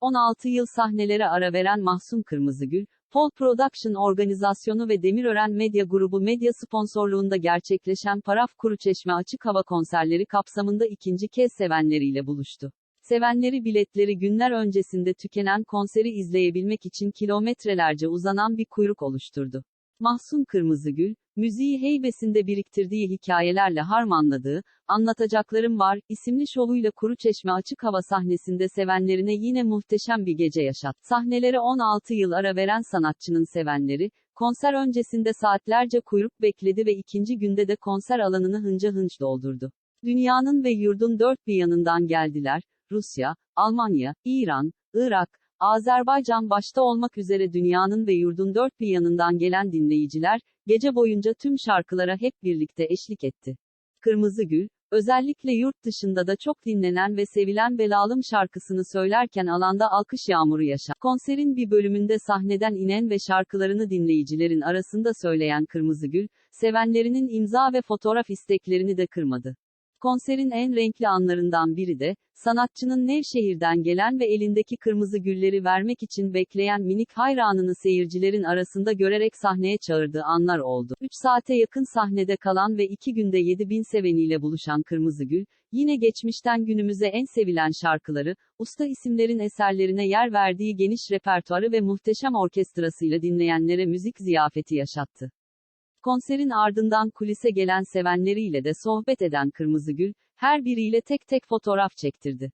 16 yıl sahnelere ara veren Mahsun Kırmızıgül, Pol Production Organizasyonu ve Demirören Medya Grubu medya sponsorluğunda gerçekleşen Paraf Kuruçeşme Açık Hava konserleri kapsamında ikinci kez sevenleriyle buluştu. Sevenleri biletleri günler öncesinde tükenen konseri izleyebilmek için kilometrelerce uzanan bir kuyruk oluşturdu. Mahsun Kırmızıgül, müziği heybesinde biriktirdiği hikayelerle harmanladığı, Anlatacaklarım Var, isimli şovuyla Kuruçeşme açık hava sahnesinde sevenlerine yine muhteşem bir gece yaşattı. Sahnelere 16 yıl ara veren sanatçının sevenleri, konser öncesinde saatlerce kuyruk bekledi ve ikinci günde de konser alanını hınca hınç doldurdu. Dünyanın ve yurdun dört bir yanından geldiler, Rusya, Almanya, İran, Irak, Azerbaycan başta olmak üzere dünyanın ve yurdun dört bir yanından gelen dinleyiciler, gece boyunca tüm şarkılara hep birlikte eşlik etti. Kırmızı Gül, özellikle yurt dışında da çok dinlenen ve sevilen Belalım şarkısını söylerken alanda alkış yağmuru yaşa. Konserin bir bölümünde sahneden inen ve şarkılarını dinleyicilerin arasında söyleyen Kırmızı Gül, sevenlerinin imza ve fotoğraf isteklerini de kırmadı. Konserin en renkli anlarından biri de, sanatçının Nevşehir'den gelen ve elindeki kırmızı gülleri vermek için bekleyen minik hayranını seyircilerin arasında görerek sahneye çağırdığı anlar oldu. 3 saate yakın sahnede kalan ve 2 günde 7 bin seveniyle buluşan Kırmızı Gül, yine geçmişten günümüze en sevilen şarkıları, usta isimlerin eserlerine yer verdiği geniş repertuarı ve muhteşem orkestrasıyla dinleyenlere müzik ziyafeti yaşattı. Konserin ardından kulise gelen sevenleriyle de sohbet eden Kırmızıgül, her biriyle tek tek fotoğraf çektirdi.